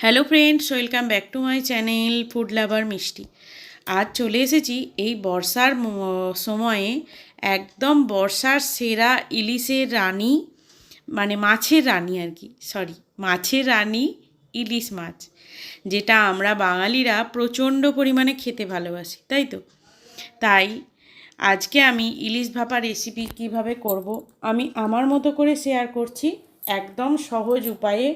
Hello friends, welcome back to my channel food lover Mishti. আজ চলে এসেছি এই বর্ষার সময়ে একদম বর্ষার সেরা ইলিশের রানী মানে মাছের রানী আর কি সরি মাছের রানী ইলিশ মাছ, যেটা আমরা বাঙালিরা প্রচণ্ড পরিমাণে খেতে ভালোবাসি, তাই তো? তাই আজকে আমি ইলিশ ভাপা রেসিপি কীভাবে করব, আমি আমার মতো করে শেয়ার করছি, একদম সহজ উপায়ে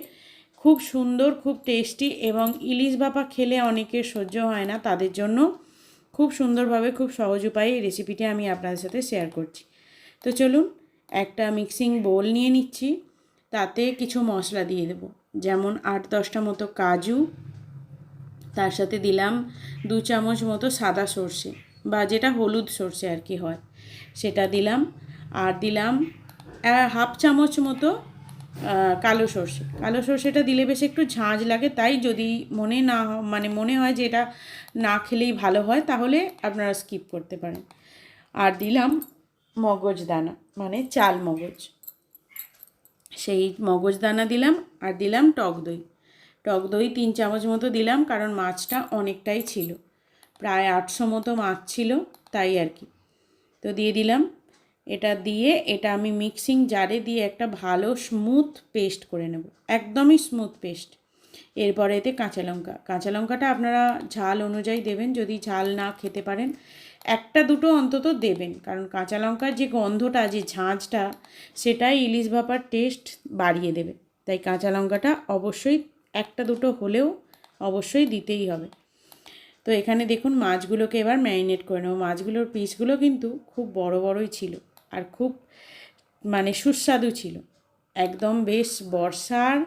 খুব সুন্দর, খুব টেস্টি এবং ইলিশ ভাপা খেলে অনেকের সহ্য হয় না। তাদের জন্য খুব সুন্দরভাবে, খুব সহজ উপায়ে এই রেসিপিটি আমি আপনাদের সাথে শেয়ার করছি। তো চলুন একটা মিক্সিং বোল নিয়ে নিচ্ছি। তাতে কিছু মশলা দিয়ে দেবো। যেমন আট, দশটা মতো কাজু, তার সাথে দিলাম দু চামচ মতো সাদা সর্ষে বা যেটা হলুদ সর্ষে আর কি হয়, সেটা দিলাম। আর দিলাম হাফ চামচ মতো কালো সর্ষে। কালো সর্ষেটা দিলে বেশ একটু ঝাঁঝ লাগে, তাই যদি মনে না মানে মনে হয় যে এটা না খেলেই ভালো হয়, তাহলে আপনারা স্কিপ করতে পারেন। আর দিলাম মগজ দানা মানে চাল মগজ। সেই মগজদানা দিলাম, আর দিলাম টক দই। টক দই তিন চামচ মতো দিলাম, কারণ মাছটা অনেকটাই ছিল। প্রায় আটশো মতো মাছ ছিল, তাই আর কি। তো দিয়ে দিলাম এটা দিয়ে এটা আমি মিক্সিং জারে দিয়ে একটা ভালো স্মুথ পেস্ট করে নেব। একদমই স্মুথ পেস্ট এরপরে এতে কাঁচা লঙ্কা। কাঁচা লঙ্কাটা আপনারা ঝাল অনুযায়ী দেবেন, যদি ঝাল না খেতে পারেন। একটা দুটো অন্তত দেবেন, কারণ কাঁচা লঙ্কার যে গন্ধটা, যে ঝাঁঝটা, সেটাই ইলিশ ভাপার টেস্ট বাড়িয়ে দেবে। তাই কাঁচা লঙ্কাটা অবশ্যই একটা দুটো হলেও অবশ্যই দিতেই হবে। তো এখানে দেখুন, মাছগুলোকে এবার ম্যারিনেট করে নেব। মাছগুলোর পিসগুলো কিন্তু খুব বড় বড়ই ছিল। আর খুব মানে সুস্বাদু ছিল। একদম বেশ বর্ষার,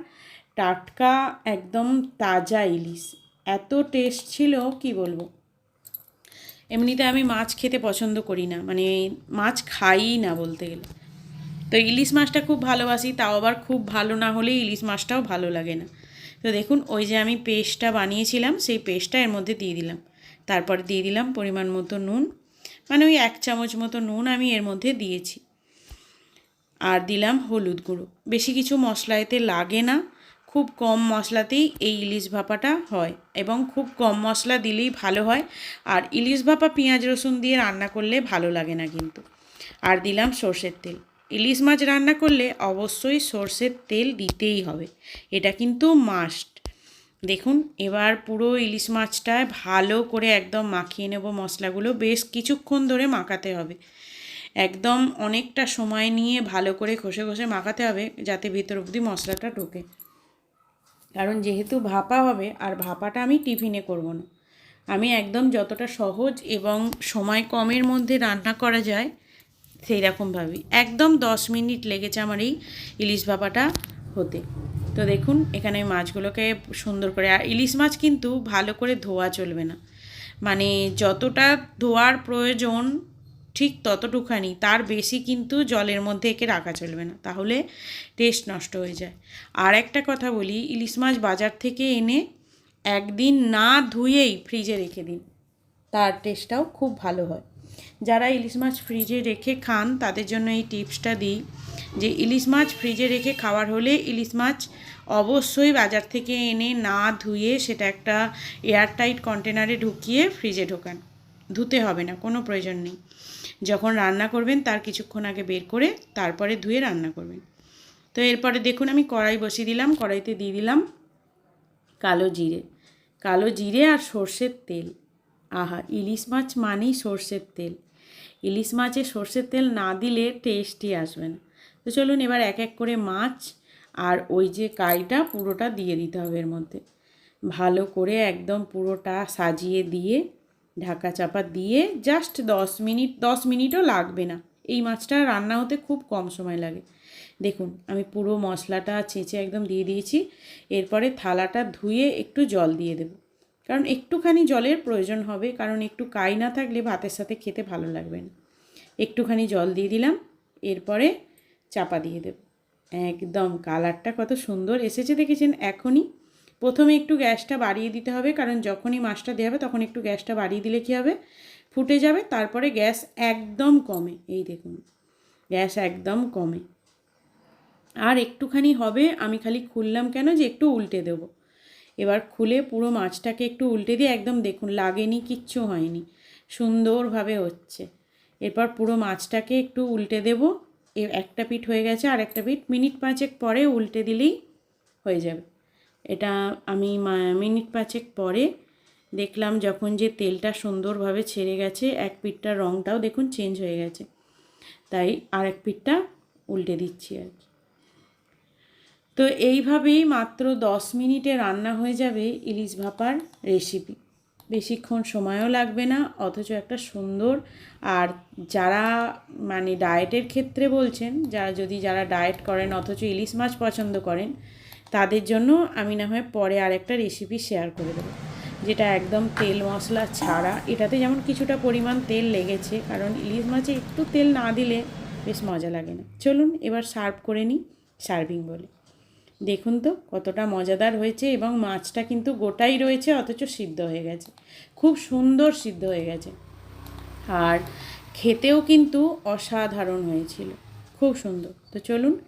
টাটকা, একদম তাজা ইলিশ। এত টেস্ট ছিল, কি বলব? এমনিতে আমি মাছ খেতে পছন্দ করি না। মানে মাছ খাই না বলতে গেলে। তো ইলিশ মাছটা খুব ভালোবাসি, তাও আবার খুব ভালো না হলে ইলিশ মাছটাও ভালো লাগে না। তো দেখুন, ওই যে আমি পেস্টটা বানিয়েছিলাম, সেই পেস্টটা এর মধ্যে দিয়ে দিলাম। তারপরে দিয়ে দিলাম পরিমাণ মতো নুন। মানে ওই এক চামচ মতো নুন আমি এর মধ্যে দিয়েছি। আর দিলাম হলুদ গুঁড়ো। বেশি কিছু মশলা এতে লাগে না। খুব কম মশলাতেই এই ইলিশ ভাপাটা হয় এবং খুব কম মশলা দিলেই ভালো হয়। আর ইলিশ ভাপা পেঁয়াজ রসুন দিয়ে রান্না করলে ভালো লাগে না কিন্তু। আর দিলাম সর্ষের তেল। ইলিশ মাছ রান্না করলে অবশ্যই সর্ষের তেল দিতেই হবে। এটা কিন্তু মাস্ট। দেখুন, এবার পুরো ইলিশ মাছটায় ভালো করে একদম মাখিয়ে নেব মশলাগুলো। বেশ কিছুক্ষণ ধরে মাখাতে হবে। একদম অনেকটা সময় নিয়ে ভালো করে ঘষে ঘষে মাখাতে হবে যাতে ভিতর অবধি মশলাটা ঢোকে। কারণ যেহেতু ভাপা হবে, আর ভাপাটা আমি টিফিনে করব না। আমি একদম যতটা সহজ এবং সময় কমের মধ্যে রান্না করা যায় সেই রকমভাবেই একদম দশ মিনিট লেগেছে আমার এই ইলিশ ভাপাটা হতে। তো দেখুন, এখানে মাছগুলোকে সুন্দর করে, আর ইলিশ মাছ কিন্তু ভালো করে ধোয়া চলবে না। মানে যতটা ধোয়ার প্রয়োজন ঠিক ততটুখানি, তার বেশি কিন্তু জলের মধ্যে একে রাখা চলবে না, তাহলে টেস্ট নষ্ট হয়ে যায়। আর একটা কথা বলি, ইলিশ মাছ বাজার থেকে এনে একদিন না ধুয়েই ফ্রিজে রেখে দিন, তার টেস্টটাও খুব ভালো হয়। যারা ইলিশ মাছ ফ্রিজে রেখে খান, তাদের জন্য এই টিপসটা দিই যে ইলিশ মাছ ফ্রিজে রেখে খাওয়ার হলে ইলিশ মাছ অবশ্যই বাজার থেকে এনে না ধুয়ে সেটা একটা এয়ারটাইট কন্টেনারে ঢুকিয়ে ফ্রিজে ঢোকান। ধুতে হবে না, কোনো প্রয়োজন নেই। যখন রান্না করবেন তার কিছুক্ষণ আগে বের করে তারপরে ধুয়ে রান্না করবেন। তো এরপরে দেখুন আমি কড়াই বসিয়ে দিলাম, কড়াইতে দিয়ে দিলাম কালো জিরে। কালো জিরে আর সর্ষের তেল। আহা, ইলিশ মাছ মানেই সর্ষের তেল। ইলিশ মাছে সর্ষের তেল না দিলে টেস্টই আসবে না। তো চলুন এবার এক এক করে মাছ আর ওই যে কাইটা পুরোটা দিয়ে দিতে হবে এর মধ্যে। ভালো করে একদম পুরোটা সাজিয়ে দিয়ে, ঢাকা চাপা দিয়ে জাস্ট দশ মিনিট, দশ মিনিটও লাগবে না। এই মাছটা রান্না হতে খুব কম সময় লাগে। দেখুন, আমি পুরো মশলাটা ছেঁচে একদম দিয়ে দিয়েছি। এরপরে থালাটা ধুয়ে একটু জল দিয়ে দেবো। কারণ একটুখানি জলের প্রয়োজন হবে, কারণ একটু কাই না থাকলে ভাতের সাথে খেতে ভালো লাগবে না। একটুখানি জল দিয়ে দিলাম। এরপরে চাপা দিয়ে দেব। একদম কালারটা কত সুন্দর এসেছে দেখেছেন এখনই। প্রথমে একটু গ্যাসটা বাড়িয়ে দিতে হবে, কারণ যখনই মাছটা দেওয়া হবে তখন একটু গ্যাসটা বাড়িয়ে দিলে কী হবে? ফুটে যাবে, তারপরে গ্যাস একদম কমে। এই দেখুন, গ্যাস একদম কমে। আর একটুখানি হবে, আমি খালি খুললাম কেন যে একটু উল্টে দেবো। এবার খুলে পুরো মাছটাকে একটু উল্টে দিয়ে একদম দেখুন লাগেনি, কিচ্ছু হয়নি। সুন্দরভাবে হচ্ছে। এরপর পুরো মাছটাকে একটু উল্টে দেব। একটা পিঠ হয়ে গেছে, আর একটা পিঠ মিনিট পাঁচেক পরে উল্টে দিলেই হয়ে যাবে। এটা আমি মিনিট পাঁচেক পরে দেখলাম যখন যে তেলটা সুন্দরভাবে ছেড়ে গেছে, এক পিঠটার রঙটাও দেখুন চেঞ্জ হয়ে গেছে। তাই আর এক পিঠটা উল্টে দিচ্ছি আর কি। তো এইভাবেই মাত্র দশ মিনিটে রান্না হয়ে যাবে ইলিশ ভাপার রেসিপি বেশিক্ষণ সময়ও লাগবে না, অথচ একটা সুন্দর। আর যারা মানে ডায়েটের ক্ষেত্রে বলছেন, যারা যদি যারা ডায়েট করেন অথচ ইলিশ মাছ পছন্দ করেন, তাদের জন্য আমি না হয় পরে আরেকটা রেসিপি শেয়ার করে দেবো, যেটা একদম তেল মশলা ছাড়া। এটাতে যেমন কিছুটা পরিমাণ তেল লেগেছে, কারণ ইলিশ মাছে একটু তেল না দিলে বেশ মজা লাগে না। চলুন এবার সার্ভ করে নিই সার্ভিং বলে। দেখুন তো, কতটা মজাদার হয়েছে এবং মাছটা কিন্তু গোটাই রয়েছে, অথচ সিদ্ধ হয়ে গেছে। খুব সুন্দর সিদ্ধ হয়ে গেছে। আর খেতেও কিন্তু অসাধারণ হয়েছিল। খুব সুন্দর। তো চলুন,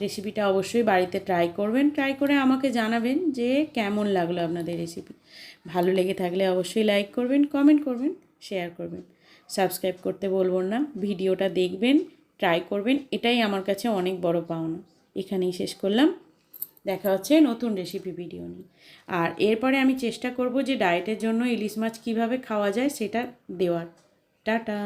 রেসিপিটা অবশ্যই বাড়িতে ট্রাই করবেন। ট্রাই করে আমাকে জানাবেন যে কেমন লাগল আপনাদের রেসিপি। ভালো লেগে থাকলে অবশ্যই লাইক করবেন, কমেন্ট করবেন, শেয়ার করবেন। সাবস্ক্রাইব করতে বলব না, ভিডিওটা দেখবেন, ট্রাই করবেন, এটাই আমার কাছে অনেক বড় পাওনা। এখানেই শেষ করলাম। দেখা হচ্ছে নতুন রেসিপি ভিডিও নিয়ে। আর এরপরে আমি চেষ্টা করব যে ডায়েটের জন্য ইলিশ মাছ কীভাবে খাওয়া যায় সেটা দেওয়ার। টাটা!